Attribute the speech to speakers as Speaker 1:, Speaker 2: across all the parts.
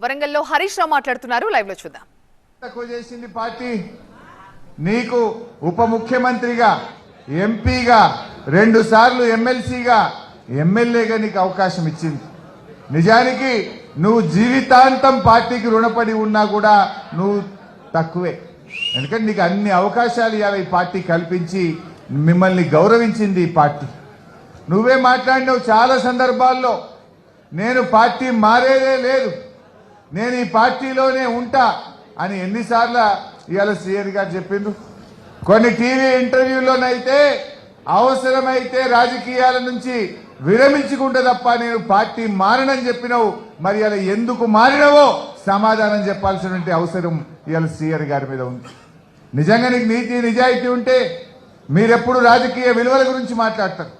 Speaker 1: వరంగల్లో హరీష్ రావు మాట్లాడుతున్నారు. లైవ్లో చూద్దాం.
Speaker 2: తక్కువ చేసింది పార్టీ. నీకు ఉప ముఖ్యమంత్రిగా ఎంపీగా రెండు సార్లు ఎమ్మెల్సీగా ఎమ్మెల్యేగా నీకు అవకాశం ఇచ్చింది. నిజానికి నువ్వు జీవితాంతం పార్టీకి రుణపడి ఉన్నా కూడా నువ్వు తక్కువే. ఎందుకంటే నీకు అన్ని అవకాశాలు ఇవాళ ఈ పార్టీ కల్పించి మిమ్మల్ని గౌరవించింది ఈ పార్టీ. నువ్వే మాట్లాడినావు చాలా సందర్భాల్లో. నేను పార్టీ మారేదే లేదు. నేను ఈ పార్టీలోనే ఉంటా అని ఎన్నిసార్లు ఇవాళ సీఎన్ గారు చెప్పిండు కొన్ని టీవీ ఇంటర్వ్యూలోనైతే అవసరమైతే రాజకీయాల నుంచి విరమించుకుంటే తప్ప నేను పార్టీ మారనని చెప్పినావు. మరి అలా ఎందుకు మారినవో సమాధానం చెప్పాల్సినటువంటి అవసరం ఇవాళ సీఆర్ గారి మీద ఉంది. నిజంగా నీకు నీతి నిజాయితీ ఉంటే మీరెప్పుడు రాజకీయ విలువల గురించి మాట్లాడతారు.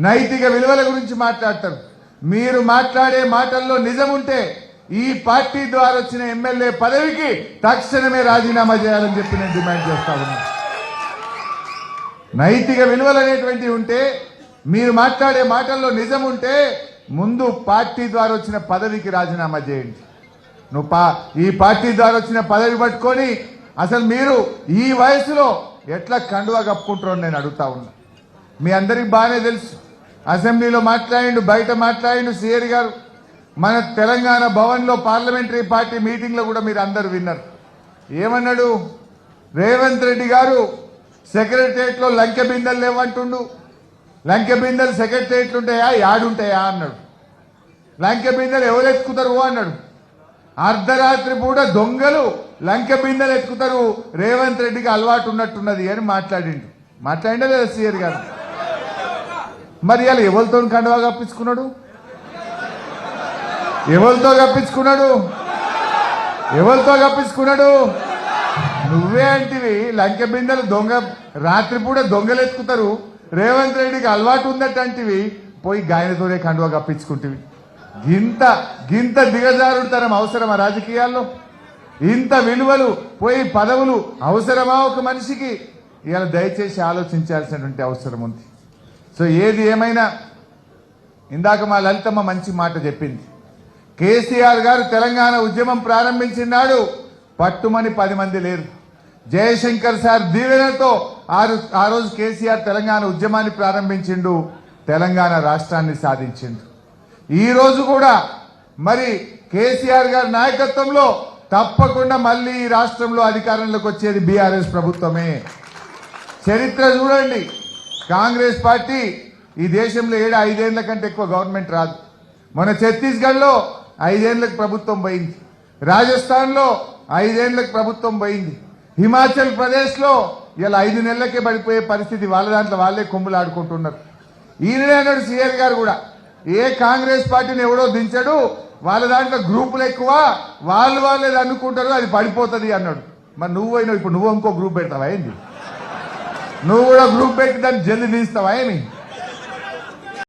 Speaker 2: నైతిక విలువల గురించి మాట్లాడతారు. మీరు మాట్లాడే మాటల్లో నిజం ఉంటే ఈ పార్టీ ద్వారా వచ్చిన ఎమ్మెల్యే పదవికి తక్షణమే రాజీనామా చేయాలని చెప్పి నేను డిమాండ్ చేస్తా ఉన్నాను నైతిక విలువలు అనేటువంటివి ఉంటే మీరు మాట్లాడే మాటల్లో నిజం ఉంటే ముందు పార్టీ ద్వారా వచ్చిన పదవికి రాజీనామా చేయండి. నువ్వు పా ఈ పార్టీ ద్వారా వచ్చిన పదవి పట్టుకొని అసలు మీరు ఈ వయసులో ఎట్లా కండువా కప్పుకుంటారో నేను అడుగుతా ఉన్నా. మీ అందరికి బాగానే తెలుసు. అసెంబ్లీలో మాట్లాడిండు బయట మాట్లాడిండు సిఆర్ గారు. మన తెలంగాణ భవన్లో పార్లమెంటరీ పార్టీ మీటింగ్లో కూడా మీరు అందరు విన్నారు. ఏమన్నాడు? రేవంత్ రెడ్డి గారు సెక్రటరియట్లో లంకె బిందెలు లేవంటుండు. లంకె బిందెలు సెక్రటరియట్లు ఉంటాయా యాడుంటాయా అన్నాడు. లంకె బిందెలు ఎవరు ఎత్తుకుతారు అన్నాడు. అర్ధరాత్రి పూట దొంగలు లంకె బిందెలు ఎత్తుకుతారు. రేవంత్ రెడ్డికి అలవాటు ఉన్నట్టున్నది అని మాట్లాడిండు. మాట్లాడిండే లేదా సీఆర్ గారు? మరి ఇవాళ ఎవరితో కండువా కప్పించుకున్నాడు? ఎవరితో గప్పించుకున్నాడు? ఎవరితో గప్పించుకున్నాడు? నువ్వే అంటివి. లంకె బిందెలు దొంగ రాత్రిపూట దొంగలు ఎత్తుకుతారు రేవంత్ రెడ్డికి అలవాటు ఉందట అంటివి. పోయి గాయనతోనే కండువా కప్పించుకుంటివి గింత గింత దిగజారుడుతనం అవసరమా రాజకీయాల్లో? ఇంత విలువలు పోయి పదవులు అవసరమా ఒక మనిషికి? ఇలా దయచేసి ఆలోచించాల్సినటువంటి అవసరం ఉంది. సో ఏది ఏమైనా ఇందాక మా లలితమ్మ మంచి మాట చెప్పింది. కేసీఆర్ గారు తెలంగాణ ఉద్యమం ప్రారంభించినాడు పట్టుమని పది మంది లేరు. జయశంకర్ సార్ దీవెనతో ఆరు ఆ రోజు కేసీఆర్ తెలంగాణ ఉద్యమాన్ని ప్రారంభించిండు తెలంగాణ రాష్ట్రాన్ని సాధించిండు. ఈరోజు కూడా మరి కేసీఆర్ గారి నాయకత్వంలో తప్పకుండా మళ్ళీ ఈ రాష్ట్రంలో అధికారంలోకి వచ్చేది బీఆర్ఎస్ ప్రభుత్వమే. చరిత్ర చూడండి. కాంగ్రెస్ పార్టీ ఈ దేశంలో ఏడు ఐదేళ్ళ కంటే ఎక్కువ గవర్నమెంట్ రాదు. మన ఛత్తీస్గఢ్లో ఐదేళ్ళకు ప్రభుత్వం పోయింది. రాజస్థాన్లో ఐదేళ్ళకు ప్రభుత్వం పోయింది. హిమాచల్ ప్రదేశ్లో ఇలా ఐదు నెలలకే పడిపోయే పరిస్థితి వాళ్ళ దాంట్లో వాళ్ళే కొమ్ములాడుకుంటున్నారు. ఈయననే అన్నాడు సీఎం గారు కూడా ఏ కాంగ్రెస్ పార్టీని ఎవడో దించడు వాళ్ళ దాంట్లో గ్రూపులు ఎక్కువ వాళ్ళు వాళ్ళే అనుకుంటారు అది పడిపోతుంది అన్నాడు. మరి నువ్వు ఇప్పుడు నువ్వు ఇంకో గ్రూప్ పెడతావా ఏంది? నువ్వు కూడా గ్రూప్ పెట్టి దాన్ని జల్ది తీస్తావా ఏమి